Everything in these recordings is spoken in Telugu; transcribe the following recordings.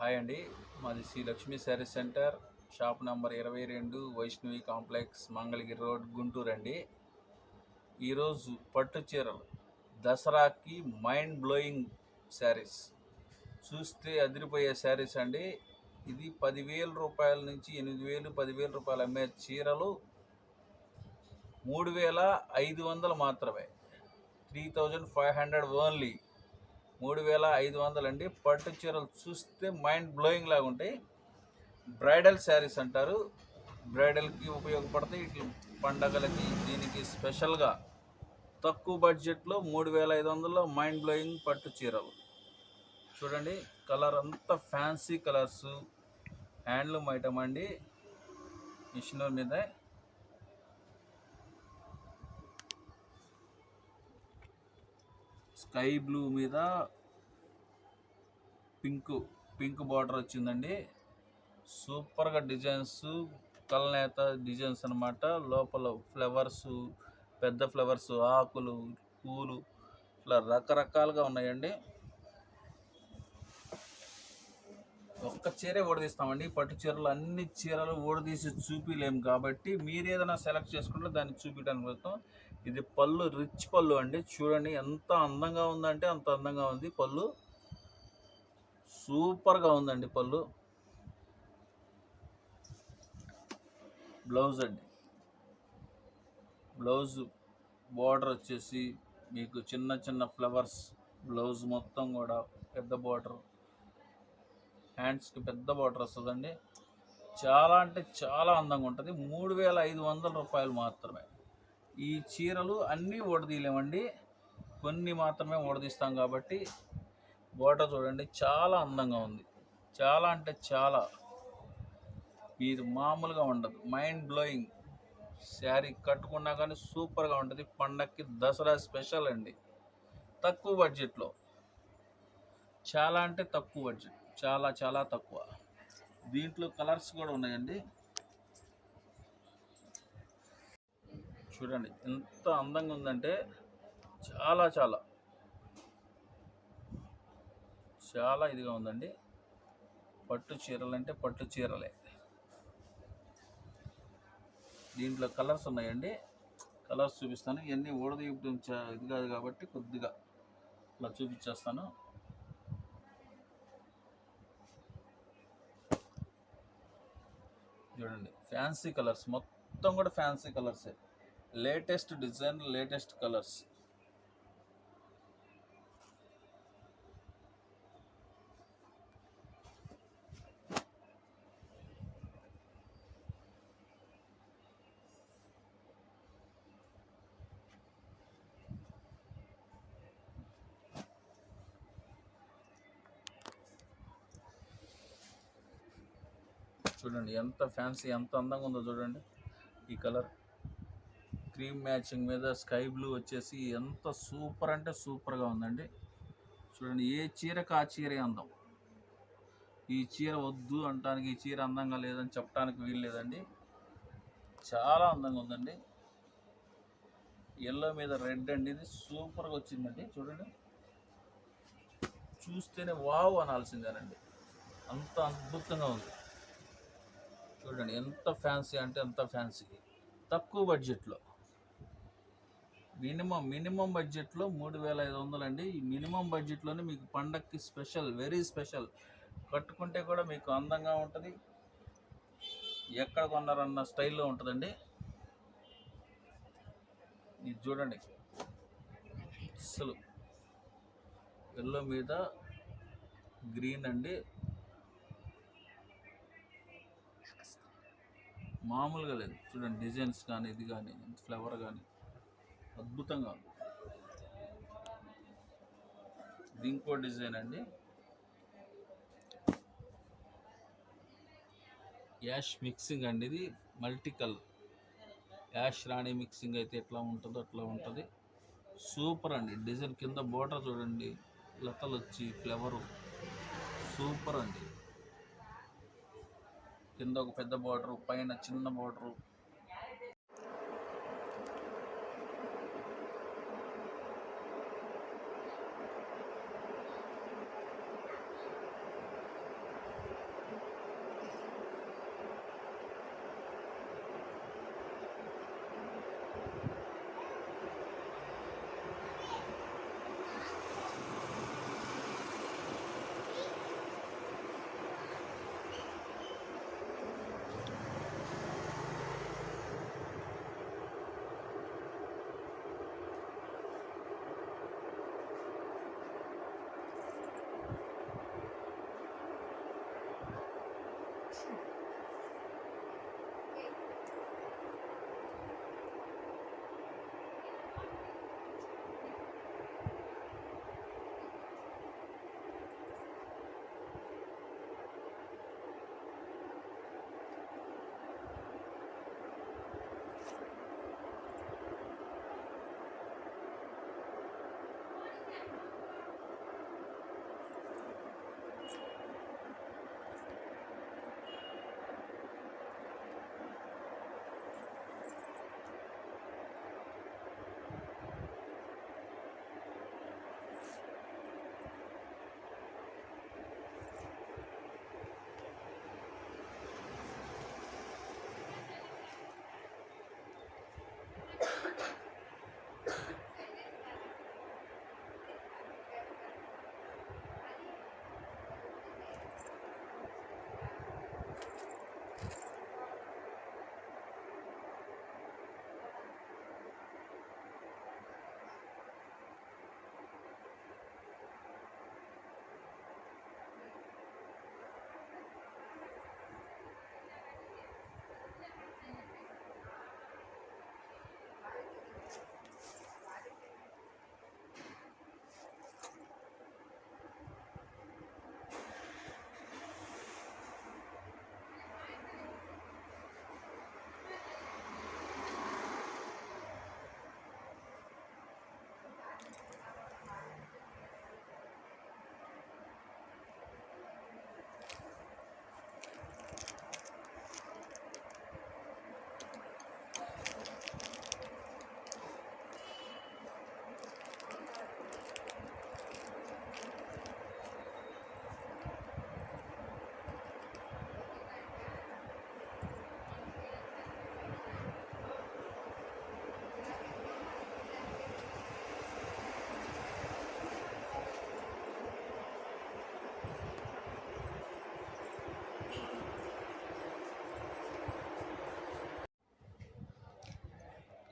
హాయ్ అండి. మాది Shri Lakshmi sarees centre shop number ఇరవై రెండు వైష్ణవి కాంప్లెక్స్ మంగళగిరి రోడ్ గుంటూరు అండి. ఈరోజు పట్టు చీరలు దసరాకి మైండ్ బ్లోయింగ్ శారీస్. చూస్తే అదిరిపోయే శారీస్ అండి. ఇది పదివేల రూపాయల నుంచి ఎనిమిది వేలు పదివేల రూపాయలు అమ్మే చీరలు మూడు వేల ఐదు వందలు మాత్రమే. Three thousand five hundred only. మూడు వేల ఐదు వందలు అండి. పట్టు చీరలు చూస్తే మైండ్ బ్లోయింగ్ లాగా ఉంటాయి. బ్రైడల్ శారీస్ అంటారు. బ్రైడల్కి ఉపయోగపడతాయి. ఇట్లా పండగలకి దీనికి స్పెషల్గా తక్కువ బడ్జెట్లో మూడు వేల ఐదు వందల్లో మైండ్ బ్లోయింగ్ పట్టు చీరలు. చూడండి కలర్ అంతా ఫ్యాన్సీ కలర్స్. హ్యాండ్లూమ్ ఐటమ్ అండి. మిషన్ మీద స్కై బ్లూ మీద పింక్ పింక్ బార్డర్ వచ్చిందండి. సూపర్గా డిజైన్స్ కలనేత డిజైన్స్ అన్నమాట. లోపల ఫ్లవర్స్ పెద్ద ఫ్లవర్స్ ఆకులు పూలు ఇట్లా రకరకాలుగా ఉన్నాయండి. ఒక్క చీరే ఓడదీస్తామండి పట్టు చీరలు అన్ని చీరలు ఓడదీసి చూపిలేము కాబట్టి మీరు ఏదైనా సెలెక్ట్ చేసుకుంటే దాన్ని చూపించడానికి వస్తాం ఇది పళ్ళు రిచ్ పళ్ళు అండి. చూడండి ఎంత అందంగా ఉందంటే అంత అందంగా ఉంది. పళ్ళు సూపర్గా ఉందండి పళ్ళు. బ్లౌజ్ అండి. బ్లౌజ్ బార్డర్ వచ్చేసి మీకు చిన్న చిన్న ఫ్లవర్స్ బ్లౌజ్ మొత్తం కూడా పెద్ద బార్డర్. హ్యాండ్స్కి పెద్ద బార్డర్ వస్తుందండి. చాలా అంటే చాలా అందంగా ఉంటుంది. మూడు వేల ఐదు వందల రూపాయలు మాత్రమే. ఈ చీరలు అన్నీ ఓడదీయలేమండి. కొన్ని మాత్రమే ఓడదీస్తాం కాబట్టి బార్డర్ చూడండి చాలా అందంగా ఉంది. చాలా అంటే చాలా. ఇది మామూలుగా ఉండదు. మైండ్ బ్లోయింగ్ శారీ కట్టుకున్నా కానీ సూపర్గా ఉంటుంది. పండక్కి దసరా స్పెషల్ అండి. తక్కువ బడ్జెట్లో. చాలా అంటే తక్కువ బడ్జెట్. చాలా చాలా తక్కువ. దీంట్లో కలర్స్ కూడా ఉన్నాయండి. చూడండి ఎంత అందంగా ఉందంటే చాలా చాలా. చాలా ఇదిగా ఉందండి. పట్టు చీరలు అంటే పట్టు చీరలే. దీంట్లో కలర్స్ ఉన్నాయండి. కలర్స్ చూపిస్తాను. ఇవన్నీ ఊడదీయడం ఇది కాదు కాబట్టి కొద్దిగా ఇలా చూపించేస్తాను. చూడండి ఫ్యాన్సీ కలర్స్. మొత్తం కూడా ఫ్యాన్సీ కలర్సే. Latest design latest colours. చూడండి ఎంత ఫ్యాన్సీ ఎంత అందంగా ఉందో చూడండి. ఈ కలర్ క్రీమ్ మ్యాచింగ్ మీద స్కై బ్లూ వచ్చేసి ఎంత సూపర్ అంటే సూపర్గా ఉందండి. చూడండి ఏ చీరకు ఆ చీరే అందం. ఈ చీర వద్దు అంటానికి ఈ చీర అందంగా లేదని చెప్పడానికి వీలు లేదండి. చాలా అందంగా ఉందండి. ఎల్లో మీద రెడ్ అండి ఇది సూపర్గా వచ్చిందండి. చూడండి. చూస్తేనే వావ్ అనాల్సిందేనండి. అంత అద్భుతంగా ఉంది. చూడండి ఎంత ఫ్యాన్సీ అంటే ఎంత ఫ్యాన్సీ తక్కువ బడ్జెట్లో. మినిమం మినిమం బడ్జెట్లో మూడు వేల ఐదు వందలు అండి. ఈ మినిమం బడ్జెట్లోనే మీకు పండక్కి స్పెషల్ వెరీ స్పెషల్. కట్టుకుంటే కూడా మీకు అందంగా ఉంటుంది. ఎక్కడ కొన్నారన్న స్టైల్లో ఉంటుందండి. ఇది చూడండి. అసలు ఎల్లో మీద గ్రీన్ అండి. మామూలుగా లేదు. చూడండి డిజైన్స్ కానీ ఇది కానీ ఫ్లవర్ కానీ. అద్భుతంగా ఉంది. ఇంకో డిజైన్ అండి. యాష్ మిక్సింగ్ అండి ఇది మల్టీ కలర్ యాష్ రాణి మిక్సింగ్ అయితే ఎట్లా ఉంటుందో అట్లా ఉంటుంది. సూపర్ అండి. డిజైన్ కింద బోటర్ చూడండి. లతలు వచ్చి ఫ్లవరు. సూపర్ అండి. కింద ఒక పెద్ద బార్డర్ పైన చిన్న బార్డర్.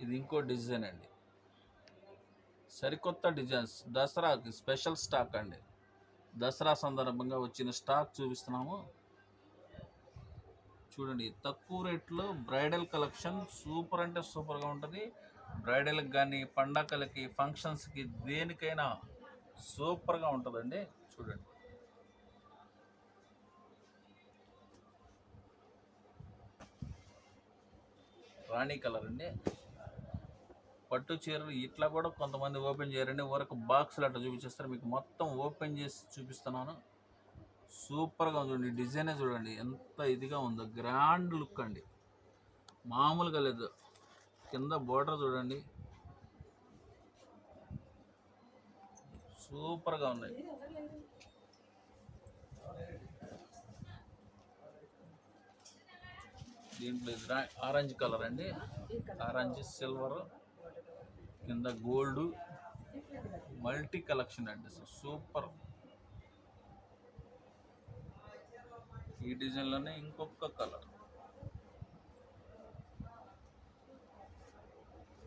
ఇది ఇంకో డిజైన్ అండి. సరికొత్త డిజైన్స్. దసరాకి స్పెషల్ స్టాక్ అండి. దసరా సందర్భంగా వచ్చిన స్టాక్ చూపిస్తున్నాము. చూడండి తక్కువ రేట్లో బ్రైడల్ కలెక్షన్ సూపర్ అంటే సూపర్గా ఉంటుంది. బ్రైడల్కి కానీ పండగలకి ఫంక్షన్స్కి దేనికైనా సూపర్గా ఉంటుందండి. చూడండి. రాణి కలర్ అండి. పట్టు చీరలు ఇట్లా కూడా కొంతమంది ఓపెన్ చేయరండి. వరకు బాక్సులు అట్లా చూపించేస్తారు. మీకు మొత్తం ఓపెన్ చేసి చూపిస్తున్నాను. సూపర్గా ఉంది చూడండి. డిజైనే చూడండి. ఎంత ఇదిగా ఉందో. గ్రాండ్ లుక్ అండి. మామూలుగా లేదు. కింద బోర్డర్ చూడండి. సూపర్గా ఉన్నాయి. దీంట్లో ఇది ఆరెంజ్ కలర్ అండి. Orange silver. కింద గోల్డ్ మల్టీ కలెక్షన్ అండి సూపర్. ఈ డిజైన్లోనే ఇంకొక కలర్.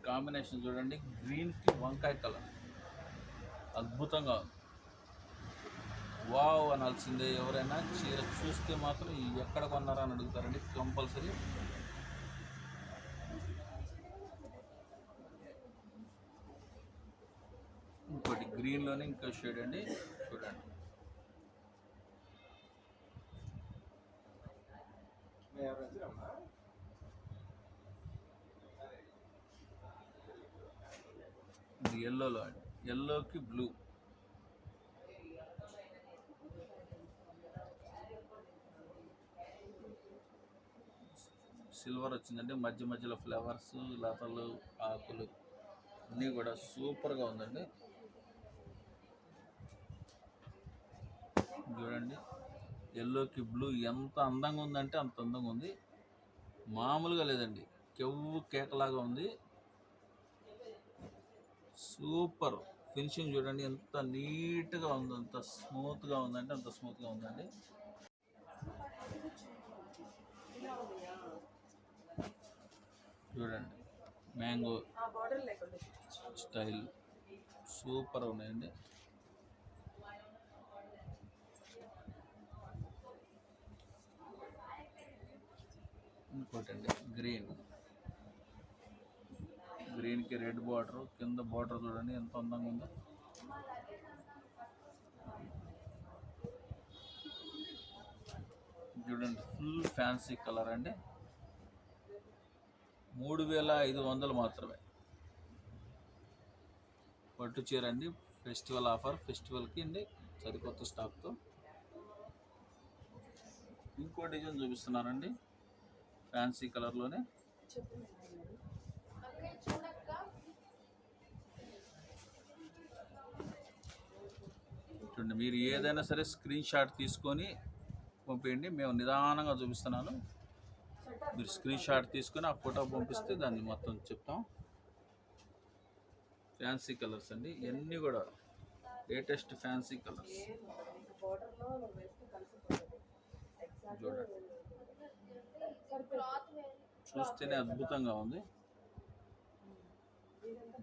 కాంబినేషన్ చూడండి గ్రీన్కి వంకాయ కలర్. అద్భుతంగా ఉంది. వావ్ అనాల్సిందే ఎవరైనా చీర చూస్తే మాత్రం ఎక్కడ కొన్నారా అని అడుగుతారండి కంపల్సరీ. గ్రీన్లోనే ఇంకో షేడ్ అండి. చూడండి. ఇది ఎల్లోలో అండి. ఎల్లోకి బ్లూ సిల్వర్ వచ్చిందండి. మధ్య మధ్యలో ఫ్లవర్స్ లతలు ఆకులు అన్నీ కూడా సూపర్గా ఉందండి. చూడండి. ఎల్లోకి బ్లూ ఎంత అందంగా ఉందంటే అంత అందంగా ఉంది. మామూలుగా లేదండి. కెవ్వు కేకలాగా ఉంది. సూపర్ ఫినిషింగ్ చూడండి. ఎంత నీట్గా ఉంది అంత స్మూత్గా ఉందంటే అంత స్మూత్గా ఉందండి. చూడండి. మ్యాంగో స్టైల్ సూపర్ ఉన్నాయండి. ఇంకోటండి గ్రీన్ గ్రీన్కి రెడ్ బార్డర్ కింద బార్డర్ చూడండి ఎంత అందంగా ఉందో. చూడండి ఫుల్ ఫ్యాన్సీ కలర్ అండి. మూడు వేల ఐదు వందలు మాత్రమే. పట్టు చీర అండి ఫెస్టివల్ ఆఫర్ ఫెస్టివల్కి అండి సరికొత్త స్టాక్తో ఇంకో డిజైన్ చూపిస్తున్నానండి. ఫ్యాన్సీ కలర్లోనే? చూడండి మీరు ఏదైనా సరే స్క్రీన్ షాట్ తీసుకొని పంపించండి మేము నిదానంగా చూపిస్తున్నాను. మీరు స్క్రీన్ షాట్ తీసుకొని ఆ ఫోటో పంపిస్తే దాన్ని మొత్తం చెప్తాం. ఫ్యాన్సీ కలర్స్ అండి. ఇవన్నీ కూడా లేటెస్ట్ ఫ్యాన్సీ కలర్స్. చూడండి. చూస్తేనే అద్భుతంగా ఉంది.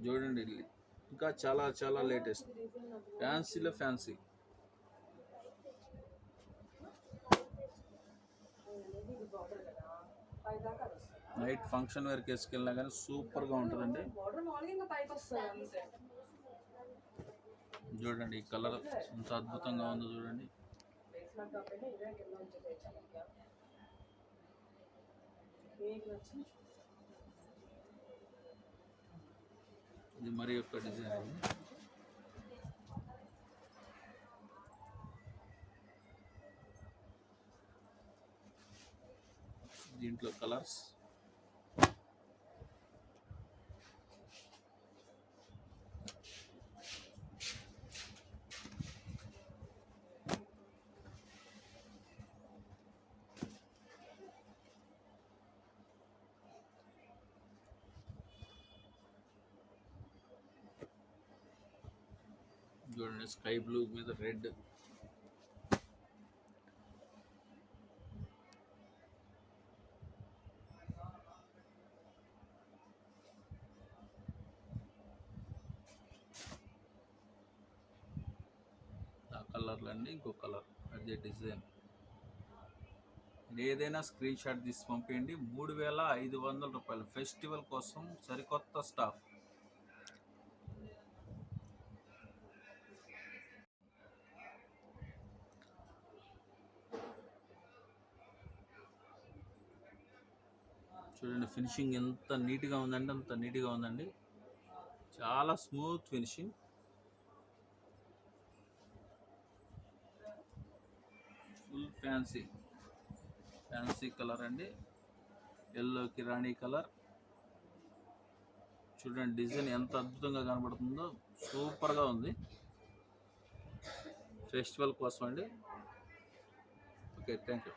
చూడండి ఇంకా చాలా చాలా లేటెస్ట్. ఫ్యాన్సీలో ఫ్యాన్సీ. నైట్ ఫంక్షన్ వేర్కి వేసుకెళ్ళినా కానీ సూపర్గా ఉంటుందండి. చూడండి ఈ కలర్ ఎంత అద్భుతంగా ఉందో చూడండి. ఇది మరి యొక్క డిజైన్ దీంట్లో కలర్స్. చూడండి స్కై బ్లూ మీద రెడ్. ఆ కలర్లు అండి ఇంకో కలర్ అదే డిజైన్. ఏదైనా స్క్రీన్ షాట్ తీసి పంపించండి మూడు వేల ఐదు వందల రూపాయలు. ఫెస్టివల్ కోసం సరికొత్త స్టాఫ్ ఫినిషింగ్ ఎంత నీట్గా ఉందండి అంత నీట్గా ఉందండి. చాలా smooth finishing. Full fancy fancy colour అండి. ఎల్లోకి రాణి కలర్ చూడండి డిజైన్ ఎంత అద్భుతంగా కనబడుతుందో సూపర్గా ఉంది. ఫెస్టివల్ కోసం అండి. Okay thank you